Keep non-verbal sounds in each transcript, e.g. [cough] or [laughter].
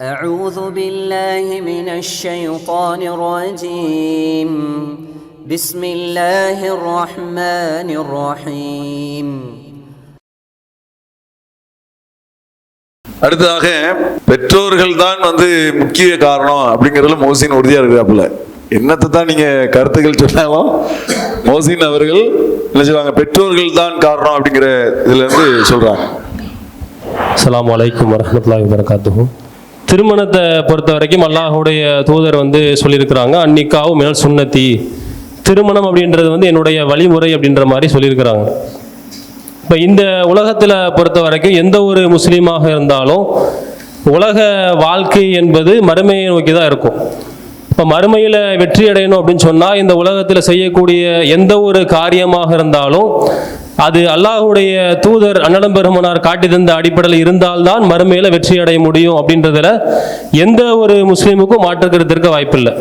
أعوذ بالله من الشيطان الرجيم بسم الله الرحمن الرحيم அடுத்ததாக பெற்றோர்கள் தான் வந்து முக்கிய காரணம் அப்படிங்கிறதுல மோசின் உறுதியா இருக்கிறாப்புல என்னத்தை தான் நீங்க கருத்துக்கள் சொன்னாலும் மோசின் அவர்கள் என்ன சொல்றாங்க பெற்றோர்கள் தான் காரணம் அப்படிங்கிற இதுல இருந்து சொல்றாங்க அஸ்ஸலாமு அலைக்கும் வரஹ்மத்துல்லாஹி வபரகாத்துஹு திருமணத்தை பொறுத்த வரைக்கும் அல்லாஹுடைய தூதர் வந்து சொல்லியிருக்கிறாங்க அன்னிக்காவும் மேல் சுண்ணத்தி திருமணம் அப்படின்றது வந்து என்னுடைய வழிமுறை அப்படின்ற மாதிரி சொல்லியிருக்கிறாங்க. இப்போ இந்த உலகத்தில் பொறுத்த வரைக்கும் எந்த ஒரு முஸ்லீமாக இருந்தாலும் உலக வாழ்க்கை என்பது மறுமையை நோக்கி தான் இருக்கும். இப்போ மறுமையில் வெற்றி அடையணும் அப்படின்னு சொன்னால் இந்த உலகத்தில் செய்யக்கூடிய எந்த ஒரு காரியமாக இருந்தாலும் அது அல்லாஹுடைய தூதர் அன்னலம் பெருமனார் காட்டி தந்த அடிப்படையில் இருந்தால்தான் மறுமையில வெற்றி அடைய முடியும் அப்படின்றதுல எந்த ஒரு முஸ்லீமுக்கும் மாற்றுக்கிறதுக்கு வாய்ப்பில்லை.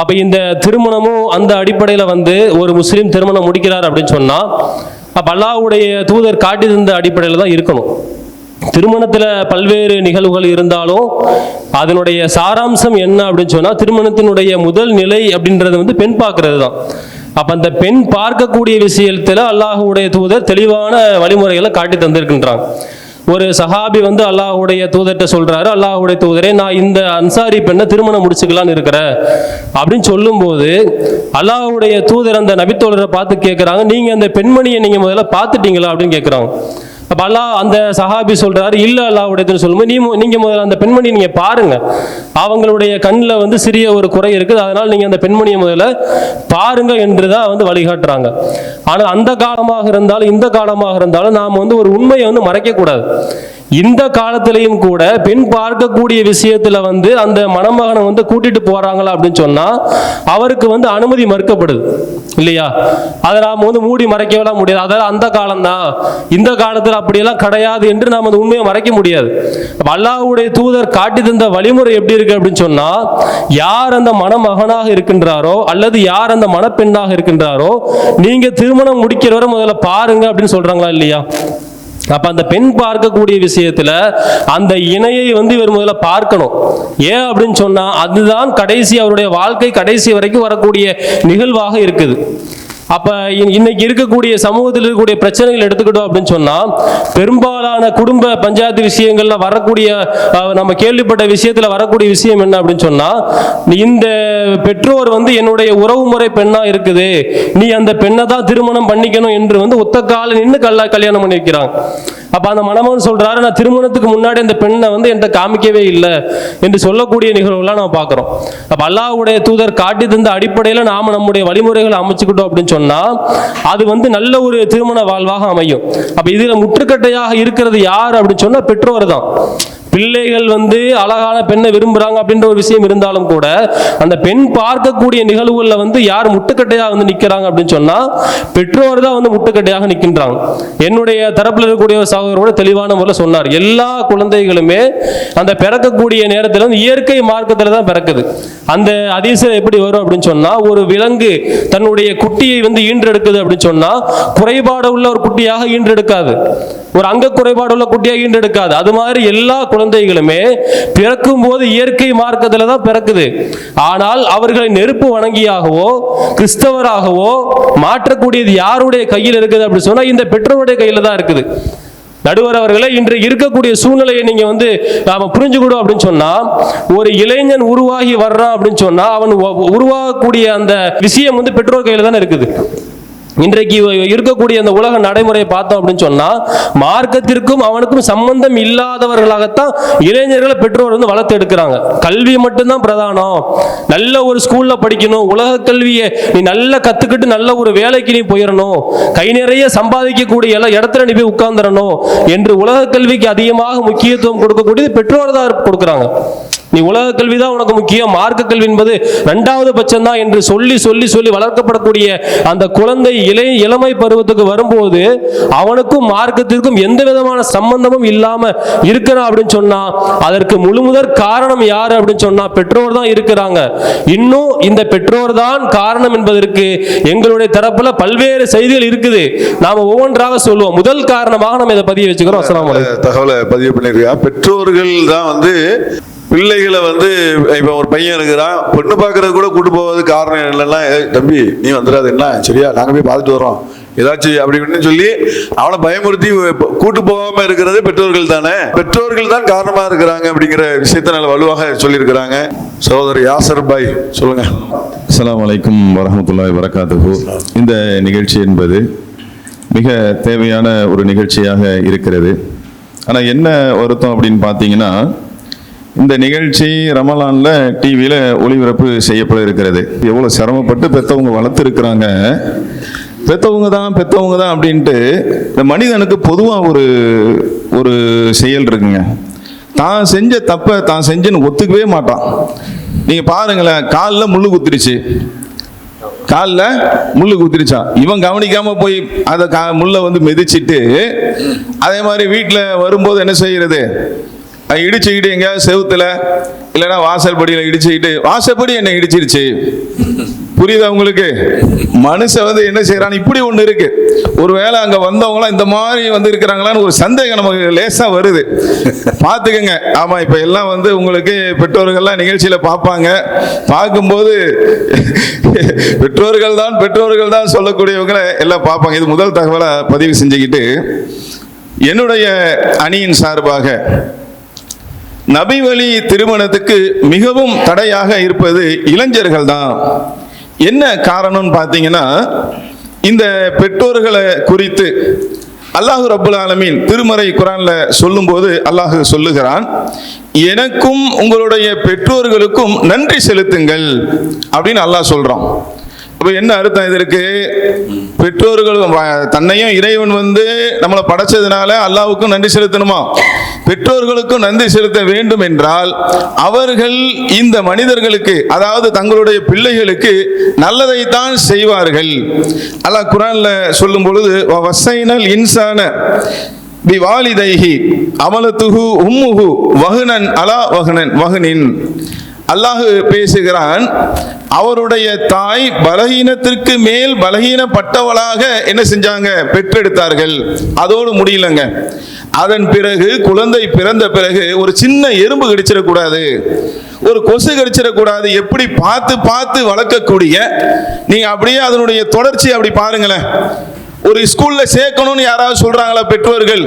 அப்போ இந்த திருமணமும் அந்த அடிப்படையில் வந்து ஒரு முஸ்லீம் திருமணம் முடிக்கிறார் அப்படின்னு சொன்னால் அப்போ அல்லாஹுடைய தூதர் காட்டி தந்த அடிப்படையில் தான் இருக்கணும். திருமணத்தில் பல்வேறு நிகழ்வுகள் இருந்தாலும் அதனுடைய சாராம்சம் என்ன அப்படின்னு சொன்னால் திருமணத்தினுடைய முதல் நிலை அப்படின்றது வந்து பெண் பார்க்கறது தான். அப்போ அந்த பெண் பார்க்கக்கூடிய விஷயத்தில் அல்லாஹுடைய தூதர் தெளிவான வழிமுறைகளை காட்டி தந்திருக்கின்றாங்க ஒரு சஹாபி வந்து அல்லாஹுடைய தூதர்கிட்ட சொல்றாரு அல்லாஹுடைய தூதரே நான் இந்த அன்சாரி பெண்ணை திருமணம் முடிச்சுக்கலான்னு இருக்கிறேன். அப்படின்னு சொல்லும்போது அல்லாஹுடைய தூதர் அந்த நபித்தோழரை பார்த்து கேட்குறாங்க நீங்க அந்த பெண்மணியை நீங்க முதல்ல பார்த்துட்டீங்களா? அப்படின்னு கேட்குறாங்க அப்போ அல்லாஹ் அந்த சஹாபி சொல்கிறாரு இல்ல அல்லாஹ்வுடைய சொல்லும்போது நீ நீங்கள் முதல்ல அந்த பெண்மணி நீங்கள் பாருங்க. அவங்களுடைய கண்ணில் வந்து சிறிய ஒரு குறை இருக்குது. அதனால் நீங்கள் அந்த பெண்மணியை முதல்ல பாருங்கள் என்று தான் வந்து வழிகாட்டுறாங்க. ஆனால் அந்த காலமாக இருந்தாலும் இந்த காலமாக இருந்தாலும் நாம் வந்து ஒரு உண்மையை வந்து மறைக்கக்கூடாது. இந்த காலத்திலையும் கூட பெண் பார்க்கக்கூடிய விஷயத்துல வந்து அந்த மணமகனை வந்து கூட்டிட்டு போறாங்களா அப்படின்னு சொன்னா அவருக்கு வந்து அனுமதி மறுக்கப்படுது. இல்லையா? அதை நாம் வந்து மூடி மறைக்கவே முடியாது. அதாவது அந்த காலம் தான் இந்த காலத்தில் அப்படியெல்லாம் கிடையாது என்று நாம் அந்த உண்மையை மறைக்க முடியாது. அப்ப அல்லாஹ்வுடைய தூதர் காட்டி தந்த வழிமுறை எப்படி இருக்கு அப்படின்னு சொன்னா யார் அந்த மணமகனாக இருக்கின்றாரோ அல்லது யார் அந்த மணப்பெண்ணாக இருக்கின்றாரோ நீங்க திருமணம் முடிக்கிறவரை முதல்ல பாருங்க அப்படின்னு சொல்றாங்களா இல்லையா? அப்ப அந்த பெண் பார்க்கக்கூடிய விஷயத்துல அந்த இணையை வந்து இவர் முதல்ல பார்க்கணும். ஏன் அப்படின்னு சொன்னா அதுதான் கடைசி அவருடைய வாழ்க்கை கடைசி வரைக்கும் வரக்கூடிய நிகழ்வாக இருக்குது. அப்போ இன்னைக்கு இருக்கக்கூடிய சமூகத்தில் இருக்கக்கூடிய பிரச்சனைகள் எடுத்துக்கிட்டோம் அப்படின்னு சொன்னால் பெரும்பாலான குடும்ப பஞ்சாயத்து விஷயங்களில் வரக்கூடிய நம்ம கேள்விப்பட்ட விஷயத்தில் வரக்கூடிய விஷயம் என்ன அப்படின்னு சொன்னால் இந்த பெற்றோர் வந்து என்னுடைய உறவுமுறை பெண்ணாக இருக்குது. நீ அந்த பெண்ணை தான் திருமணம் பண்ணிக்கணும் என்று வந்து ஒத்த கால நின்று கல்ல கல்யாணம் பண்ணி வைக்கிறாங்க அப்போ அந்த மணமகன் சொல்கிறாரு நான் திருமணத்துக்கு முன்னாடி அந்த பெண்ணை வந்து என்கிட்ட காமிக்கவே இல்லை என்று சொல்லக்கூடிய நிகழ்வுலாம் நம்ம பார்க்குறோம். அப்போ அல்லாஹ்வுடைய தூதர் காட்டி தந்த அடிப்படையில் நாம் நம்முடைய வழிமுறைகளை அமைச்சுக்கிட்டோம் அப்படின்னு சொன்னால் அது வந்து நல்ல ஒரு திருமண வாழ்வாக அமையும். அப்போ இதில் முற்றுக்கட்டையாக இருக்கிறது யார் அப்படின்னு சொன்னால் பெற்றோர் தான். பிள்ளைகள் வந்து அழகான பெண்ணை விரும்புறாங்க அப்படின்ற ஒரு விஷயம் இருந்தாலும் கூட அந்த பெண் பார்க்கக்கூடிய நிகழ்வுகளில் வந்து யார் முட்டுக்கட்டையாக வந்து நிற்கிறாங்க அப்படின்னு சொன்னா பெற்றோர் தான் வந்து முட்டுக்கட்டையாக நிற்கின்றாங்க என்னுடைய தரப்பில் இருக்கக்கூடிய ஒரு சகோதரோட தெளிவான முறையில் சொன்னார். எல்லா குழந்தைகளுமே அந்த பிறக்கக்கூடிய நேரத்தில் வந்து இயற்கை மார்க்கத்தில் தான் பிறக்குது. அந்த அதிசயம் எப்படி வரும் அப்படின்னு சொன்னா ஒரு விலங்கு தன்னுடைய குட்டியை வந்து ஈன்றெடுக்குது அப்படின்னு சொன்னா குறைபாடு உள்ள ஒரு குட்டியாக ஈன்றெடுக்காது. ஒரு அங்க குறைபாடு உள்ள குட்டியாக ஈன்றெடுக்காது. அது மாதிரி எல்லா குழந்தைகளுமே பிறக்கும் போது இயற்கை மார்க்கத்தில் தான் பிறக்குது. ஆனால் அவர்களை நெருப்பு வணங்கியாகவோ கிறிஸ்தவராகவோ மாற்றக்கூடியது யாருடைய கையில் இருக்குது அப்படி சொன்னா இந்த பெற்றோருடைய கையில தான் இருக்குது. நடுவர் அவர்களே இன்று இருக்கக்கூடிய சூழ்நிலையை நீங்க வந்து நாம புரிஞ்சுக்கிடும் அப்படின்னு சொன்னா ஒரு இளைஞன் உருவாகி வர்றான் அப்படின்னு சொன்னா அவன் உருவாகக்கூடிய அந்த விஷயம் வந்து பெற்றோர் கையில தானே இருக்குது. இன்றைக்கு இருக்கக்கூடிய அந்த உலக நடைமுறையை பார்த்தோம் அப்படின்னு சொன்னா மார்க்கத்திற்கும் அவனுக்கும் சம்பந்தம் இல்லாதவர்களாகத்தான் இளைஞர்களை பெற்றோர் வந்து வளர்த்து எடுக்கிறாங்க. கல்வி மட்டும்தான் பிரதானம். நல்ல ஒரு ஸ்கூல்ல படிக்கணும். உலக கல்வியை நீ நல்லா கத்துக்கிட்டு நல்ல ஒரு வேலைக்கு நீ போயிடணும் கை நிறைய சம்பாதிக்கக்கூடிய எல்லா இடத்துல நீ போய் உட்கார்ந்துடணும் என்று உலக கல்விக்கு அதிகமாக முக்கியத்துவம் கொடுக்கக்கூடியது பெற்றோர் தான் கொடுக்குறாங்க. நீ உலக கல்வி தான் உனக்கு முக்கியம். மார்க்க கல்வி என்பது ரெண்டாவது பட்சம் தான் என்று சொல்லி சொல்லி சொல்லி வளர்க்கப்படக்கூடிய அந்த குழந்தை இளை இளமை பருவத்துக்கு வரும்போது அவனுக்கும் மார்க்கத்திற்கும் எந்த விதமான சம்பந்தமும் இல்லாம இருக்கிறான் அப்படின்னு சொன்னா அதற்கு முழுமுதற் காரணம் யாரு அப்படின்னு சொன்னா பெற்றோர் தான் இருக்கிறாங்க. இன்னும் இந்த பெற்றோர் தான் காரணம் என்பதற்கு எங்களுடைய தரப்புல பல்வேறு செய்திகள் இருக்குது. நாம ஒவ்வொன்றாக சொல்லுவோம். முதல் காரணமாக நம்ம இதை பதிய வச்சுக்கிறோம். தகவலை பதிவு பண்ணிருக்கா பெற்றோர்கள் தான் வந்து பிள்ளைகளை வந்து இப்போ ஒரு பையன் இருக்கிறான் பொண்ணு பார்க்கறது கூட கூட்டு போவது காரணம் இல்லைன்னா தம்பி நீ வந்துடாது என்ன? சரியா நாங்கள் போய் பார்த்துட்டு வரோம் ஏதாச்சும் அப்படி இப்படின்னு சொல்லி அவனை பயமுறுத்தி கூட்டு போகாம இருக்கிறது பெற்றோர்கள் தானே? பெற்றோர்கள் தான் காரணமா இருக்கிறாங்க அப்படிங்கிற விஷயத்த நல்ல வலுவாக சொல்லியிருக்கிறாங்க. சகோதரர் யாசர் பாய் சொல்லுங்க. அஸ்ஸலாமு வலைக்கும் வரமத்துல்லாய் வரகாத்துகு இந்த நிகழ்ச்சி என்பது மிக தேவையான ஒரு நிகழ்ச்சியாக இருக்கிறது. ஆனால் என்ன வருத்தம் அப்படின்னு பார்த்தீங்கன்னா இந்த நிகழ்ச்சி ரமலானில் டிவியில் ஒளிபரப்பு செய்யப்பட இருக்கிறது. எவ்வளோ சிரமப்பட்டு பெற்றவங்க வளர்த்துருக்குறாங்க. பெற்றவங்க தான் பெற்றவங்க தான் அப்படின்ட்டு இந்த மனிதனுக்கு பொதுவாக ஒரு ஒரு செயல் இருக்குங்க. தான் செஞ்ச தப்பை தான் செஞ்சுன்னு ஒத்துக்கவே மாட்டான். நீங்கள் பாருங்களேன் காலில் முள்ளு குத்திருச்சு. காலில் முள்ளு குத்திருச்சான். இவன் கவனிக்காம போய் அதை கா முள்ளை வந்து மிதிச்சிட்டு அதே மாதிரி வீட்டில் வரும்போது என்ன செய்யறது? இடிச்சுக்கிட்டு எங்கேயாவது செவுத்துல. இல்லைன்னா வாசல்படியில் இடிச்சுக்கிட்டு வாசப்படி என்ன இடிச்சிருச்சு. புரியுதா உங்களுக்கு? மனுஷன் வந்து என்ன செய்யறான் இப்படி ஒன்று இருக்கு. ஒருவேளை அங்கே வந்தவங்களாம் இந்த மாதிரி வந்து இருக்கிறாங்களான்னு ஒரு சந்தேகம் நமக்கு லேசாக வருது. பார்த்துக்கோங்க. ஆமாம் இப்போ எல்லாம் வந்து உங்களுக்கு பெற்றோர்கள்லாம் நிகழ்ச்சியில் பார்ப்பாங்க. பார்க்கும்போது பெற்றோர்கள் தான் பெற்றோர்கள் தான் சொல்லக்கூடியவங்களை எல்லாம் பார்ப்பாங்க. இது முதல் தகவலை பதிவு செஞ்சுக்கிட்டு என்னுடைய அணியின் சார்பாக நபிவழி திருமணத்துக்கு மிகவும் தடையாக இருப்பது இளைஞர்கள் தான் என்ன காரணம்னு பார்த்தீங்கன்னா இந்த பெற்றோர்களை குறித்து அல்லாஹு அபுல் ஆலமீன் திருமறை குரான்ல சொல்லும்போது அல்லாஹ் சொல்லுகிறான் எனக்கும் உங்களுடைய பெற்றோர்களுக்கும் நன்றி செலுத்துங்கள் அப்படின்னு அல்லாஹ் சொல்றான். அப்ப என்ன அர்த்தம் இதற்கு? பெற்றோர்களும் தன்னையும் இறைவன் வந்து நம்மளை படைச்சதுனால அல்லாவுக்கும் நன்றி செலுத்தணுமா? பெற்றோர்களுக்கும் நன்றி செலுத்த வேண்டும் என்றால் அவர்கள் இந்த மனிதர்களுக்கு அதாவது தங்களுடைய பிள்ளைகளுக்கு நல்லதைத்தான் செய்வார்கள். அல்லாஹ் குரான்ல சொல்லும் பொழுது "வ இன்சான பிவாலிதைஹி அமலத்துகு உம்முகு வகுனன் அலா வகுனன் வகுனின். அல்லாஹ் பேசுகிறான் அவருடைய தாய் பலகீனத்திற்கு மேல் பலகீனப்பட்டவளாக என்ன செஞ்சாங்க? பெற்றெடுத்தார்கள். அதோடு முடியலங்க. அதன் பிறகு குழந்தை பிறந்த பிறகு ஒரு சின்ன எறும்பு கடிச்சிடக்கூடாது. ஒரு கொசு கடிச்சிடக்கூடாது. எப்படி பார்த்து பார்த்து வளர்க்கக்கூடிய நீங்க அப்படியே அதனுடைய தொடர்ச்சி அப்படி பாருங்களேன். ஒரு ஸ்கூல்ல சேர்க்கணும்னு யாராவது சொல்றாங்களா பெற்றோர்கள்?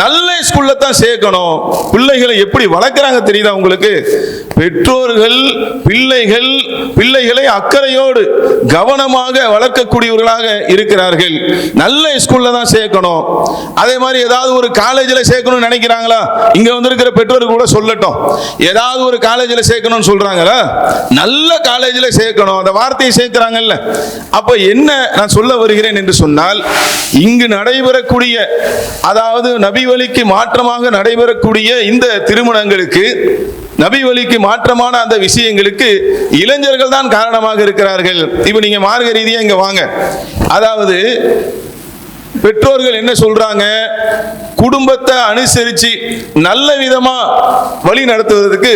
நல்ல ஸ்கூல்ல தான் சேர்க்கணும். பிள்ளைகளை எப்படி வளர்க்குறாங்க தெரியுதா உங்களுக்கு? பெற்றோர்கள் பிள்ளைகள் பிள்ளைகளை அக்கறையோடு கவனமாக வளர்க்கக்கூடியவர்களாக இருக்கிறார்கள். நல்ல ஸ்கூல்ல தான் சேர்க்கணும். அதே மாதிரி ஏதாவது ஒரு காலேஜில் சேர்க்கணும்னு நினைக்கிறாங்களா? இங்க வந்திருக்கிற பெற்றோர்கள் கூட சொல்லட்டும். ஏதாவது ஒரு காலேஜில் சேர்க்கணும்னு சொல்றாங்களா? நல்ல காலேஜில் சேர்க்கணும். அந்த வார்த்தையை சேர்க்கிறாங்கல்ல. அப்ப என்ன நான் சொல்ல வருகிறேன் என்று சொன்னால் இங்கு நடைபெறக்கூடிய அதாவது நபி வழிக்கு மாற்றமாக நடைபெறக்கூடிய இந்த திருமணங்களுக்கு நபி வழிக்கு மாற்றமான அந்த விஷயங்களுக்கு இளைஞர்கள் தான் காரணமாக இருக்கிறார்கள். இப்போ நீங்க மார்க்க ரீதியாக இங்க வாங்க. அதாவது பெற்றோர்கள் என்ன சொல்றாங்க? குடும்பத்தை அனுசரிச்சு நல்ல விதமா வழி நடத்துவதற்கு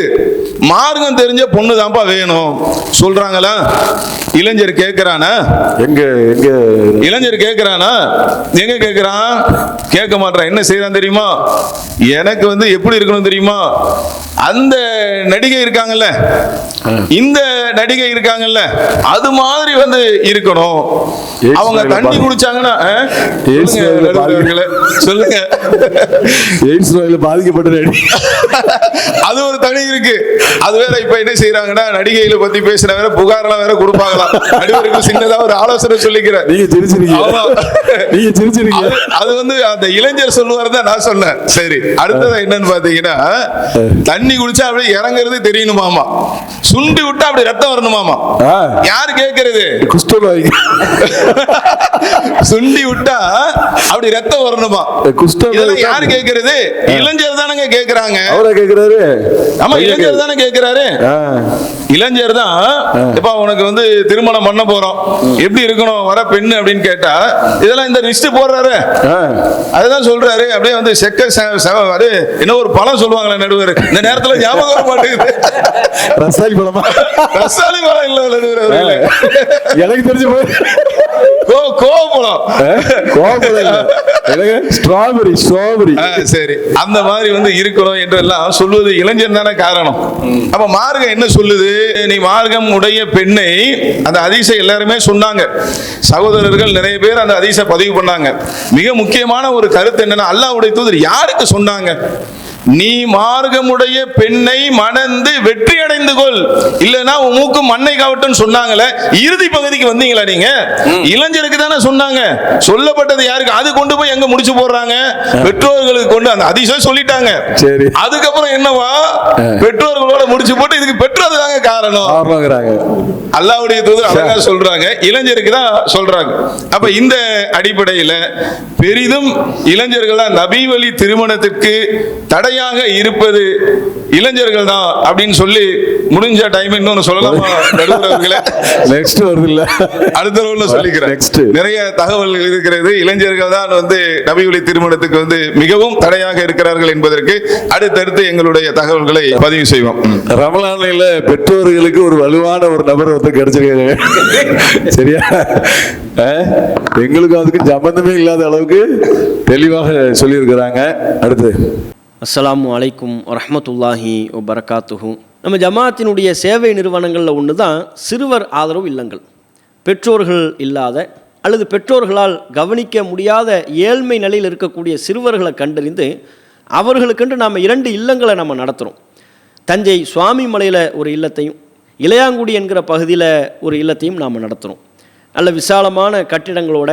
மார்க்கம் தெரிஞ்ச பொண்ணு தான்ப்பா வேணும். சொல்றாங்களா? இளைஞர் கேட்கிறானா எங்க எங்க? இளைஞர் கேட்கிறானா எங்க கேட்கிறான் கேட்க மாட்டான் என்ன செய்யறான் தெரியுமா? எனக்கு வந்து எப்படி இருக்கணும் தெரியுமா? அந்த நடிகை இருக்காங்கல்ல. இந்த நடிகை இருக்காங்கல்ல. அது மாதிரி வந்து இருக்கணும். அவங்க தண்ணி. குடிச்சாங்கன்னா சொல்லுங்க, எய்ட்ஸ் நோயில பாதிக்கப்பட்ட நடி அது ஒரு தனி இருக்கு. அது வேற இப்ப என்ன செய்யறாங்கன்னா நடிகைகளை பத்தி பேசுற வேற புகாரெல்லாம் வேற கொடுப்பாங்களாம். நடிகர்கள் சின்னதா ஒரு ஆலோசனை சொல்லிக்கிறேன் நீங்க சிரிச்சிருக்கீங்க. நீங்க சிரிச்சிருக்கீங்க. அது- வந்து அந்த இளைஞர் சொல்லுவார் தான் நான் சொன்னேன். சரி அடுத்தது என்னன்னு பாத்தீங்கன்னா தண்ணி குடிச்சா அப்படியே இறங்குறது தெரியணுமாமா. சுண்டி விட்டா அப்படி ரத்தம் வரணுமாமா. யாரு கேக்குறது? குஷ்டரோகி சுண்டி விட்டா அப்படி ரத்தம் வரணுமா. குஷ்டம் யாரு கேக்குறது? இளைஞர் தானங்க கேக்குறாங்க. அவரா கேக்குறாரு? ஆமா இளைஞர் தானே கேக்குறாரு. ஆ. இளைஞர் தான் இப்ப உனக்கு வந்து திருமணம் பண்ண போறோம். எப்படி இருக்கணும் வர பெண்ணு அப்படின்னு கேட்டா இதெல்லாம் இந்த லிஸ்ட் போடுறாரு. அதுதான் சொல்றாரு. அப்படியே வந்து செக்க அது என்ன ஒரு பழம் சொல்லுவாங்களே நடுவர். இந்த நேரத்துல ஞாபகம் வர மாட்டேங்குது. ரசாயி பழமா? ரசாலி பழம் இல்ல நடுவர். எனக்கு தெரிஞ்ச போய் கோ கோவப்பழம் கோபம் இல்ல. எனக்கு ஸ்ட்ராபெரி ஸ்ட்ராபெரி சரி. அந்த மாதிரி வந்து இருக்கணும் என்றெல்லாம் சொல்வது இளைஞன் தானே காரணம். அப்ப மார்க்கம் என்ன சொல்லுது? நீ மார்க்கம் உடைய பெண்ணை அந்த அதிசை எல்லாருமே சொன்னாங்க. சகோதரர்கள் நிறைய பேர் அந்த அதிசை பதிவு பண்ணாங்க. மிக முக்கியமான ஒரு கருத்து என்னன்னா அல்லாஹ்வுடைய தூதர் யாருக்கு சொன்னாங்க? நீ மார்க்கமுடைய பெண்ணை மணந்து வெற்றி அடைந்து கொள். இல்லைன்னா உன் மூக்கு மண்ணை காவட்டும் சொன்னாங்களே இறுதி பகுதிக்கு வந்தீங்களா நீங்க? இளைஞருக்கு தானே சொன்னாங்க. சொல்லப்பட்டது யாருக்கு? அது கொண்டு போய் எங்க முடிச்சு போடுறாங்க? பெற்றோர்களுக்கு கொண்டு அந்த அதிசயம் சொல்லிட்டாங்க. சரி. அதுக்கப்புறம் என்னவா? பெற்றோர்களோட முடிச்சு போட்டு இதுக்கு பெற்றது தாங்க காரணம். அல்லாவுடைய தூதர் அழகா சொல்றாங்க. இளைஞருக்கு தான் சொல்றாங்க. அப்ப இந்த அடிப்படையில பெரிதும் இளைஞர்கள் நபி வழி திருமணத்திற்கு தடையாக இருப்பது இளைஞர்கள் தான் அப்படின்னு சொல்லி முடிஞ்ச டைம் இன்னொன்னு சொல்லலாமா நெக்ஸ்ட் வருது இல்ல அடுத்த ரோல்ல சொல்லிக்கிறேன். Next. நிறைய தகவல்கள் இருக்கிறது. இளைஞர்கள் தான் வந்து நபி வழி திருமணத்துக்கு வந்து மிகவும் தடையாக இருக்கிறார்கள் என்பதற்கு அடுத்தடுத்து எங்களுடைய தகவல்களை பதிவு செய்வோம். ரமலானில பெற்றோர்களுக்கு ஒரு வலுவான ஒரு நபர் வந்து கிடைச்சிருக்காங்க சரியா? அஹ்? எங்களுக்கும் அதுக்கு சம்பந்தமே இல்லாத அளவுக்கு தெளிவாக சொல்லியிருக்கிறாங்க. அடுத்து. அஸ்ஸலாமு அலைக்கும் வரமத்துல்லாஹி வரகாத்துஹு நம்ம ஜமாத்தினுடைய சேவை நிறுவனங்களில் ஒன்று தான் சிறுவர் ஆதரவு இல்லங்கள். பெற்றோர்கள் இல்லாத அல்லது பெற்றோர்களால் கவனிக்க முடியாத ஏழ்மை நிலையில் இருக்கக்கூடிய சிறுவர்களை கண்டறிந்து அவர்களுக்கென்று நாம் இரண்டு இல்லங்களை நம்ம நடத்துகிறோம் தஞ்சை சுவாமி மலையில் ஒரு இல்லத்தையும் இளையாங்குடி என்கிற பகுதியில் ஒரு இல்லத்தையும் நாம் நடத்துகிறோம் நல்ல விசாலமான கட்டிடங்களோட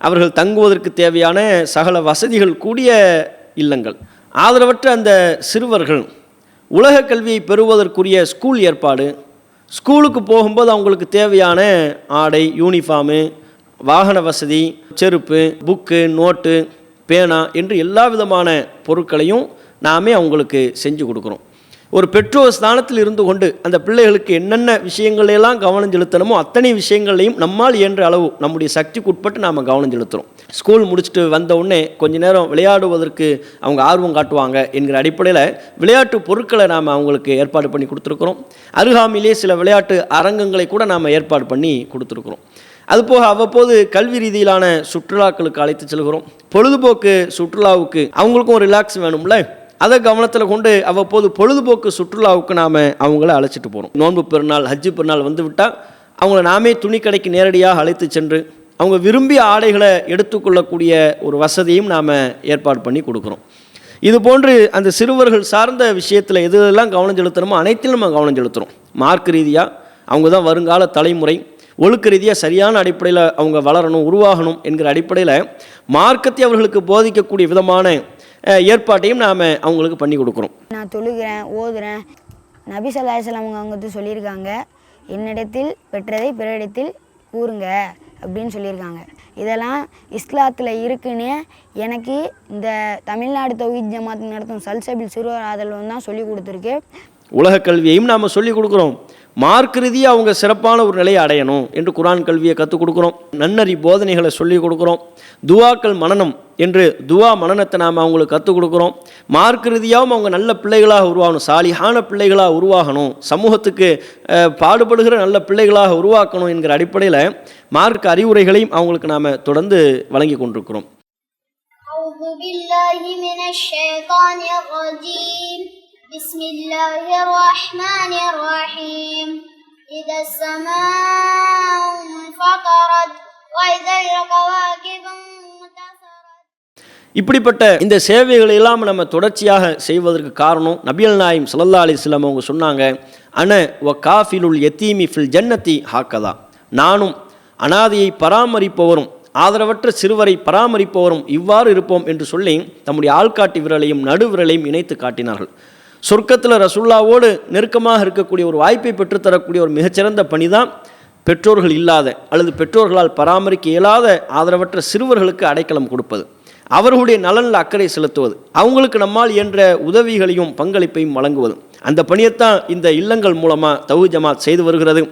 அவர்கள் தங்குவதற்கு தேவையான சகல வசதிகள் கூடிய இல்லங்கள். ஆதரவற்ற அந்த சிறுவர்கள் உலக கல்வியை பெறுவதற்குரிய ஸ்கூல் ஏற்பாடு. ஸ்கூலுக்கு போகும்போது அவங்களுக்கு தேவையான ஆடை யூனிஃபார்மு வாகன வசதி செருப்பு புக்கு நோட்டு பேனா என்று எல்லா விதமான பொருட்களையும் நாமே அவங்களுக்கு செஞ்சு கொடுக்குறோம். ஒரு பெற்றோர் ஸ்தானத்தில் இருந்து கொண்டு அந்த பிள்ளைகளுக்கு என்னென்ன விஷயங்களெல்லாம் கவனம் செலுத்தணுமோ அத்தனை விஷயங்களையும் நம்மால் இயன்ற அளவு நம்முடைய சக்திக்கு உட்பட்டு நாம் கவனம் செலுத்துகிறோம் ஸ்கூல் முடிச்சுட்டு வந்த உடனே கொஞ்ச நேரம் விளையாடுவதற்கு அவங்க ஆர்வம் காட்டுவாங்க என்கிற அடிப்படையில் விளையாட்டு பொருட்களை நாம் அவங்களுக்கு ஏற்பாடு பண்ணி கொடுத்துருக்குறோம். அருகாமையிலே சில விளையாட்டு அரங்கங்களை கூட நாம் ஏற்பாடு பண்ணி கொடுத்துருக்குறோம். அதுபோக அவ்வப்போது கல்வி ரீதியிலான சுற்றுலாக்களுக்கு அழைத்து செல்கிறோம். பொழுதுபோக்கு சுற்றுலாவுக்கு அவங்களுக்கும் ஒரு ரிலாக்ஸ் வேணும்ல? அதை கவனத்தில் கொண்டு அவ்வப்போது பொழுதுபோக்கு சுற்றுலாவுக்கு நாம் அவங்கள அழைச்சிட்டு போகிறோம் நோன்பு பெருநாள் ஹஜ்ஜு பெருநாள் வந்து விட்டால் அவங்கள நாமே துணி கடைக்கு நேரடியாக அழைத்து சென்று அவங்க விரும்பிய ஆடைகளை எடுத்துக்கொள்ளக்கூடிய ஒரு வசதியும் நாம் ஏற்பாடு பண்ணி கொடுக்குறோம். இது போன்று அந்த சிறுவர்கள் சார்ந்த விஷயத்தில் எது எதெல்லாம் கவனம் செலுத்தணுமோ அனைத்திலும் நம்ம கவனம் செலுத்துகிறோம் மார்க் ரீதியாக அவங்க தான் வருங்கால தலைமுறை ஒழுக்க ரீதியாக சரியான அடிப்படையில் அவங்க வளரணும் உருவாகணும் என்கிற அடிப்படையில் மார்க்கத்தை அவர்களுக்கு போதிக்கக்கூடிய விதமான ஏற்பாட்டையும் நாம் அவங்களுக்கு பண்ணி கொடுக்குறோம். நான் தொழுகிறேன் ஓதுறேன். நபி சல்லாஹம் அவங்க வந்து சொல்லியிருக்காங்க என்னிடத்தில் பெற்றதை பிறரிடத்தில் கூறுங்க அப்படின்னு சொல்லியிருக்காங்க. இதெல்லாம் இஸ்லாத்தில் இருக்குன்னு எனக்கு இந்த தமிழ்நாடு தௌஹீத் ஜமாத் நடத்தும் சல்சபில் சிறுவர் ஆதரவு தான் சொல்லி கொடுத்துருக்கு. உலக கல்வியையும் நாம் சொல்லிக் கொடுக்குறோம். மார்க் ரீதியாக அவங்க சிறப்பான ஒரு நிலையை அடையணும் என்று குரான் கல்வியை கற்றுக் கொடுக்குறோம். நன்னறி போதனைகளை சொல்லிக் கொடுக்குறோம். துவாக்கள் மனனம் என்று துவா மனனத்தை நாம் அவங்களுக்கு கற்றுக் கொடுக்குறோம் மார்க் ரீதியாகவும் அவங்க நல்ல பிள்ளைகளாக உருவாகணும் சாலிகான பிள்ளைகளாக உருவாகணும் சமூகத்துக்கு அஹ், பாடுபடுகிற நல்ல பிள்ளைகளாக உருவாக்கணும் என்கிற அடிப்படையில் மார்க் அறிவுரைகளையும் அவங்களுக்கு நாம் தொடர்ந்து வழங்கி கொண்டிருக்கிறோம் أعوذ بالله من الشيطان الرجيم بسم الله الرحمن الرحيم إذا السماء انفطرت وإذا الكواكب انتثرت இப்படிப்பட்ட இந்த சேவைகளை எல்லாம் நம்ம தொடர்ச்சியாக செய்வதற்கு காரணம் நபியல் நாயம் சல்லா அலிஸ்லாம் அவங்க சொன்னாங்க அன ஒ காஃபிலுல் எத்தீமி ஃபில் ஜன்னத்தி ஹாக்கதா. நானும் அனாதையை பராமரிப்பவரும் ஆதரவற்ற சிறுவரை பராமரிப்பவரும் இவ்வாறு இருப்போம் என்று சொல்லி தம்முடைய ஆள்காட்டி விரலையும் நடு விரலையும் இணைத்து காட்டினார்கள். சொர்க்கத்தில் ரசுல்லாவோடு நெருக்கமாக இருக்கக்கூடிய ஒரு வாய்ப்பை பெற்றுத்தரக்கூடிய ஒரு மிகச்சிறந்த பணி தான் பெற்றோர்கள் இல்லாத அல்லது பெற்றோர்களால் பராமரிக்க இயலாத ஆதரவற்ற சிறுவர்களுக்கு அடைக்கலம் கொடுப்பது. அவர்களுடைய நலனில் அக்கறை செலுத்துவது அவங்களுக்கு நம்மால் இயன்ற உதவிகளையும் பங்களிப்பையும் வழங்குவது. அந்த பணியைத்தான் இந்த இல்லங்கள் மூலமாக தகு ஜமாத் செய்து வருகிறது.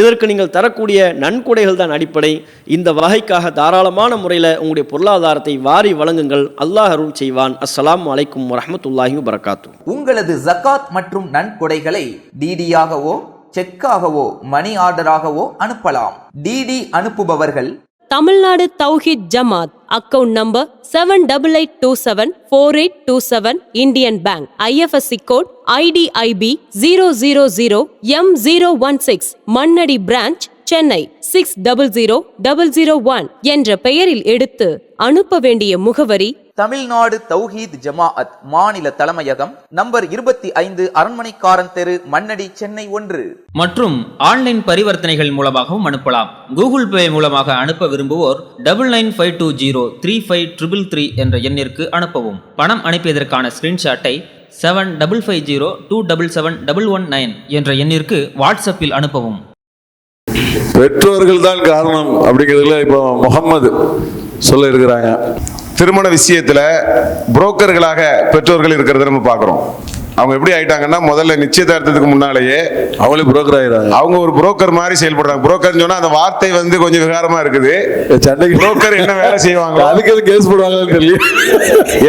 இதற்கு நீங்கள் தரக்கூடிய நன்கொடைகள் தான் அடிப்படை. இந்த வகைக்காக தாராளமான முறையில் உங்களுடைய பொருளாதாரத்தை வாரி வழங்குங்கள். அல்லாஹ் அருள் செய்வான். அஸ்லாம் அலைக்கும் வரமத்துல்லாஹி வரகாத்து உங்களது ஜகாத் மற்றும் நன்கொடைகளை டிடியாகவோ செக்காகவோ மணி ஆர்டராகவோ அனுப்பலாம். DD அனுப்புபவர்கள் Tamil Nadu Thowheed Jamath account number seven double eight two seven four eight two seven Indian bank. IFSC code IDIB zero zero zero M zero one six Mannadi branch Chennai six double zero double zero one என்ற பெயரில் எடுத்து அனுப்ப வேண்டிய முகவரி தமிழ்நாடு தௌஹீத் ஜமாஅத் மாநில தலைமையகம் number இருபத்தி ஐந்து அரண்மனைக்காரன் தெரு மண்ணடி சென்னை ஒன்று. மற்றும் ஆன்லைன் பரிவர்த்தனைகள் மூலமாகவும் அனுப்பலாம். கூகுள் பே மூலமாக அனுப்ப விரும்புவோர் double nine five two zero three five triple three என்ற எண்ணிற்கு அனுப்பவும். பணம் அனுப்பியதற்கான ஸ்கிரீன்ஷாட்டை seven double five zero two double seven double one nine என்ற எண்ணிற்கு வாட்ஸ்அப்பில் அனுப்பவும். பெற்றோர்கள் தான் காரணம் அப்படிங்கிறதுல இப்போ முகம்மது சொல்ல இருக்கிறாங்க திருமண விஷயத்துல புரோக்கர்களாக பெற்றோர்கள் இருக்கிறத நம்ம பார்க்குறோம். அவங்க எப்படி ஆயிட்டாங்கன்னா முதல்ல நிச்சயதார்த்தத்துக்கு முன்னாலேயே அவங்களே புரோக்கர் ஆகிறாங்க அவங்க ஒரு புரோக்கர் மாதிரி செயல்படுறாங்க. புரோக்கர்னு சொன்னா அந்த வார்த்தை வந்து கொஞ்சம் விகாரமா இருக்குது. சண்டைக்கு புரோக்கர் என்ன வேலை செய்வாங்க அதுக்கு எதுவும் கேஸ் போடுவாங்கன்னு தெரியல.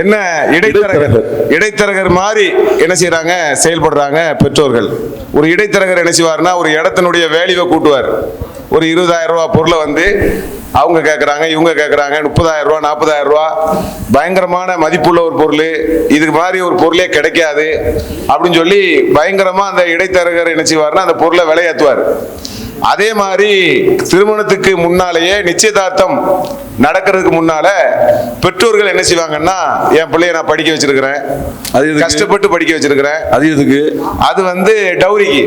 என்ன? இடைத்தரகர். இடைத்தரகர். மாதிரி என்ன செய்றாங்க? செயல்படுறாங்க பெற்றோர்கள். ஒரு இடைத்தரகர் என்ன செய்வார்னா ஒரு இடத்தினுடைய வேல்யூவை கூட்டுவார். ஒரு இருபதாயிரம் ரூபா பொருளை வந்து அவங்க கேட்குறாங்க இவங்க கேட்குறாங்க முப்பதாயிரம் ரூபா நாற்பதாயிரம் ரூபா பயங்கரமான மதிப்புள்ள ஒரு பொருள். இதுக்கு மாதிரி ஒரு பொருளே கிடைக்காது அப்படின்னு சொல்லி பயங்கரமாக அந்த இடைத்தரகர் என்ன செய்வார்னா அந்த பொருளை விலையேற்றுவார் அதே மாதிரி திருமணத்துக்கு முன்னாலேயே நிச்சயதார்த்தம் நடக்கிறதுக்கு முன்னால பெற்றோர்கள் என்ன செய்வாங்கன்னா என் பிள்ளைய நான் படிக்க வச்சிருக்கிறேன் அது? கஷ்டப்பட்டு படிக்க வச்சிருக்கிறேன் அது எதுக்கு அது வந்து டௌரிக்கு.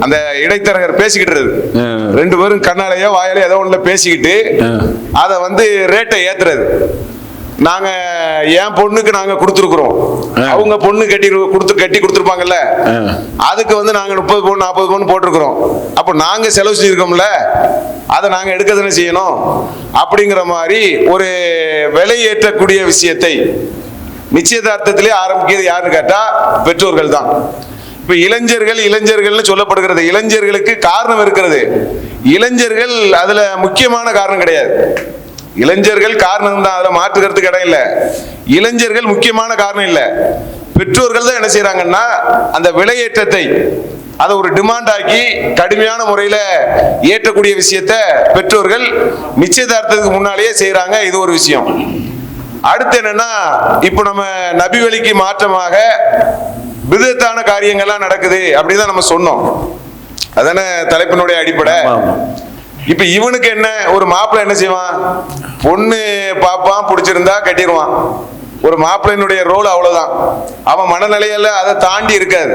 அந்த இடைத்தரகர் பேசிக்கிட்டு இருக்கு. ரெண்டு பேரும் கண்ணாலேயோ வாயாலேயோ ஏதோ ஒண்ணுல பேசிக்கிட்டு. அதை வந்து ரேட்டை ஏத்துறது நாங்க என் பொண்ணுக்கு நாங்க கொடுத்துருக்குறோம். அவங்க பொண்ணு கட்டி கொடுத்து கட்டி கொடுத்துருப்பாங்கல்ல. அதுக்கு வந்து நாங்க முப்பது பவுன் நாற்பது பவுன் போட்டிருக்கிறோம். அப்போ நாங்க செலவு செஞ்சிருக்கோம்ல? அதை நாங்க எடுக்க தானே செய்யணும்? அப்படிங்கிற மாதிரி ஒரு விலை ஏற்றக்கூடிய விஷயத்தை நிச்சயதார்த்தத்திலே ஆரம்பிக்கிறது யாருன்னு கேட்டா பெற்றோர்கள் தான். இப்ப இளைஞர்கள் இளைஞர்கள்னு சொல்லப்படுகிறது. இளைஞர்களுக்கு காரணம் இருக்கிறது. இளைஞர்கள் அதுல முக்கியமான காரணம் கிடையாது. இளைஞர்கள் காரணம் தான் அதில் மாற்றுக்கிறதுக்கு இடம் இல்லை. இளைஞர்கள் முக்கியமான காரணம் இல்லை. பெற்றோர்கள் தான் என்ன செய்யறாங்கன்னா அந்த விலையேற்றத்தை அதை ஒரு டிமாண்ட் ஆக்கி கடுமையான முறையில் ஏற்றக்கூடிய விஷயத்த பெற்றோர்கள் நிச்சயதார்த்தத்துக்கு முன்னாலேயே செய்கிறாங்க இது ஒரு விஷயம். அடுத்து என்னன்னா இப்போ நம்ம நபி வழிக்கு மாற்றமாக விதத்தான காரியங்கள்லாம் நடக்குது அப்படிதான் நம்ம சொன்னோம். அதான தலைப்பினுடைய அடிப்படை? இப்ப இவனுக்கு என்ன? ஒரு மாப்பிள்ளை என்ன செய்வான்? பொண்ணு பாப்பான் பிடிச்சிருந்தா கட்டிடுவான். ஒரு மாப்பிள்ளையினுடைய ரோல் அவ்வளவுதான். அவன் மனநிலையில அதை தாண்டி இருக்காது.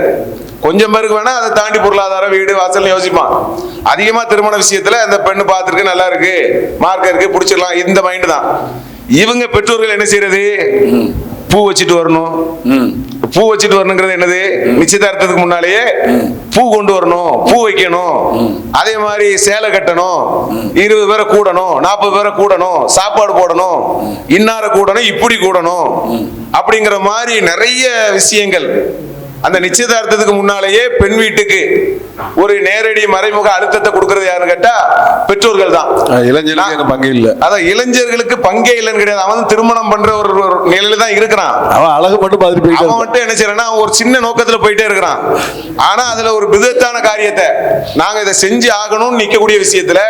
கொஞ்சம் பேருக்கு வேணா அதை தாண்டி பொருளாதாரம் வீடு வாசல் யோசிப்பான். அதிகமா திருமண விஷயத்துல அந்த பெண்ணு பார்த்துருக்கு நல்லா இருக்கு மார்க்க இருக்கு பிடிச்சிடலாம் இந்த மைண்டு தான். இவங்க பெற்றோர்கள் என்ன செய்யறது பூ வச்சுட்டு வரணும். பூ வச்சுட்டு வரணுங்கிறது என்னது? நிச்சயதார்த்தத்துக்கு முன்னாலேயே பூ கொண்டு வரணும் பூ வைக்கணும். அதே மாதிரி சேலை கட்டணும். இருபது பேரை கூடணும் நாற்பது பேரை கூடணும் சாப்பாடு போடணும் இன்னார கூடணும் இப்படி கூடணும். அப்படிங்கிற மாதிரி நிறைய விஷயங்கள். அந்த நிச்சயதார்த்தத்துக்கு முன்னாலேயே பெண் வீட்டுக்கு ஒரு நேரடி மறைமுக அழுத்தத்தை கொடுக்கறது யாருன்னு கேட்டா பெற்றோர்கள் தான். இளைஞர்களுக்கு பங்கு இல்ல. அதான் இளைஞர்களுக்கு பங்கே இல்லைன்னு கிடையாது. அவன் திருமணம் பண்ற ஒரு நிலையில தான் இருக்கிறான். அவன் அழகு மட்டும் பார்த்துட்டு போயிட்டு அவன் மட்டும் என்ன செய்யறான்னா ஒரு சின்ன நோக்கத்துல போயிட்டே இருக்கிறான். ஆனா அதுல ஒரு விதத்தான காரியத்தை நாங்க இதை செஞ்சு ஆகணும்னு நிக்கக்கூடிய விஷயத்துல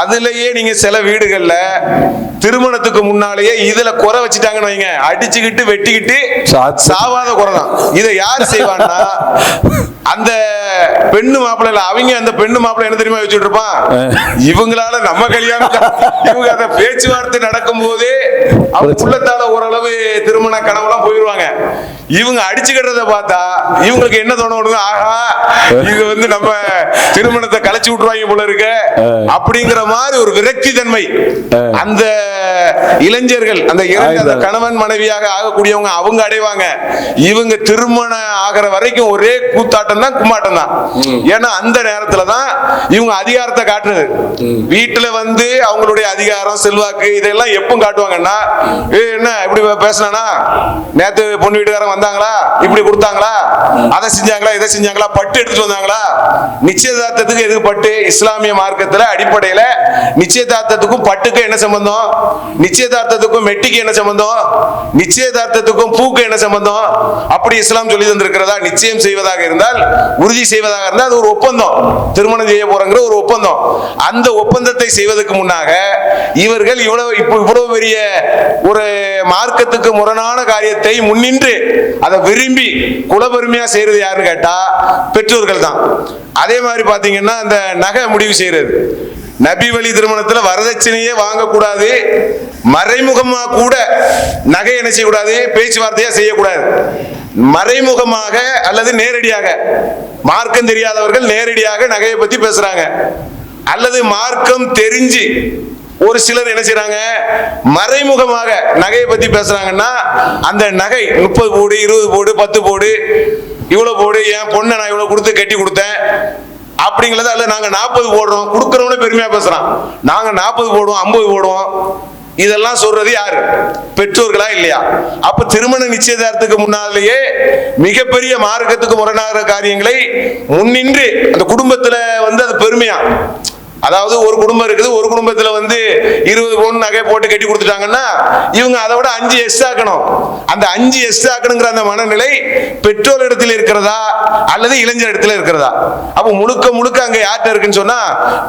அதுலயே நீங்க சில வீடுகள்ல திருமணத்துக்கு முன்னாலேயே இதுல குறை வச்சுட்டாங்கன்னு வைங்க. அடிச்சுக்கிட்டு வெட்டிக்கிட்டு. சாவாத குறை தான். இதை யார் செய்வான்னா அந்த பெண்ணு மாப்பிள்ளை அவங்க அந்த பெண்ணு மாப்பிள்ளை என்ன தெரியுமா வச்சுட்டு இருப்பான்? இவங்களால நம்ம கல்யாணம் இவங்க அந்த பேச்சுவார்த்தை நடக்கும் போதே அவங்க உள்ளத்தால ஓரளவு திருமண கனவுலாம் போயிருவாங்க. இவங்க அடிச்சுக்கிறத பார்த்தா இவங்களுக்கு என்ன தோணும் ஆஹா இது வந்து நம்ம திருமணத்தை கலைச்சு விட்டுருவாங்க போல இருக்க. அப்படிங்கிற மாதிரி ஒரு விரக்தி தன்மை அந்த இளைஞர்கள் அந்த கணவன் மனைவியாக ஆகக்கூடியவங்க அவங்க அடைவாங்க. இவங்க திருமணம் ஆகிற வரைக்கும் ஒரே கூத்தாட்டம் தான் கும்மாட்டம் தான். ஏன்னா அந்த நேரத்துல தான் இவங்க அதிகாரத்தை காட்டுறது வீட்டுல வந்து அவங்களுடைய அதிகாரம் செல்வாக்கு இதெல்லாம் எப்பவும் காட்டுவாங்கன்னா "ஏய், என்ன இப்படி பேசினானா? நேத்து பொண்ணு வீட்டுக்காரன் வந்தாங்களா? இப்படி கொடுத்தாங்களா? அதை செஞ்சாங்களா? இதை செஞ்சாங்களா? பட்டு எடுத்துட்டு வந்தாங்களா? நிச்சயதார்த்தத்துக்கு எதுக்கு பட்டு? இஸ்லாமிய மார்க்கத்துல அடிப்படையில நிச்சயதார்த்தத்துக்கும் பட்டுக்கும் என்ன சம்பந்தம்? நிச்சயதார்த்தத்துக்கும் மெட்டிக்கு என்ன சம்பந்தம்? நிச்சயதார்த்தத்துக்கும் பூக்கு என்ன சம்பந்தம்? அப்படி இஸ்லாம் சொல்லி தந்திருக்கிறதா? நிச்சயம் செய்வதாக இருந்தால் உறுதி செய்வதாக இருந்தால் அது ஒரு ஒப்பந்தம். திருமணம் செய்ய போறங்கிற ஒரு ஒப்பந்தம். அந்த ஒப்பந்தத்தை செய்வதற்கு முன்னாக இவர்கள் இவ்வளவு இப்போ இவ்வளவு பெரிய ஒரு மார்க்கத்துக்கு முரணான காரியத்தை முன்னின்று அதை விரும்பி குலபெருமையா செய்யறது யாருன்னு கேட்டா பெற்றோர்கள் தான் அதே மாதிரி பாத்தீங்கன்னா அந்த நகை முடிவு செய்யறது. நபி வழி திருமணத்துல வரதட்சணையே வாங்கக்கூடாது. மறைமுகமா கூட நகை என்ன செய்யக்கூடாது? பேச்சுவார்த்தையா செய்யக்கூடாது. மறைமுகமாக அல்லது நேரடியாக மார்க்கம் தெரியாதவர்கள் நேரடியாக நகையை பத்தி பேசுறாங்க. அல்லது மார்க்கம் தெரிஞ்சு ஒரு சிலர் என்ன செய்யறாங்க மறைமுகமாக நகையை பத்தி பேசுறாங்கன்னா அந்த நகை முப்பது போடு இருபது போடு பத்து போடு இவ்வளவு போடு என் பொண்ணை நான் இவ்வளவு கொடுத்து கட்டி கொடுத்தேன். அப்படிங்கிறத அல்ல நாங்க நாற்பது போடுறோம். கொடுக்கறவனே பெருமையா பேசுறான். நாங்க நாற்பது போடுவோம் ஐம்பது போடுவோம். இதெல்லாம் சொல்றது யாரு? பெற்றோர்களா இல்லையா? அப்ப திருமண நிச்சயதார்த்தத்துக்கு முன்னாலேயே மிகப்பெரிய மார்க்கத்துக்கு முரணாகிற காரியங்களை முன்னின்று அந்த குடும்பத்துல வந்து அது பெருமையா? அதாவது ஒரு குடும்பம் இருக்குது ஒரு குடும்பத்துல வந்து இருபது பவுன் நகை போட்டு கட்டி கொடுத்துட்டாங்கன்னா இவங்க அதை விட அஞ்சு எஸ் ஆக்கணும். அந்த அஞ்சு எஸ் ஆக்கணுங்கிற அந்த மனநிலை பெற்றோர் இடத்துல இருக்கிறதா அல்லது இளைஞர் இடத்துல இருக்கிறதா? அப்ப முழுக்க முழுக்க அங்க யார்கிட்ட இருக்குன்னு சொன்னா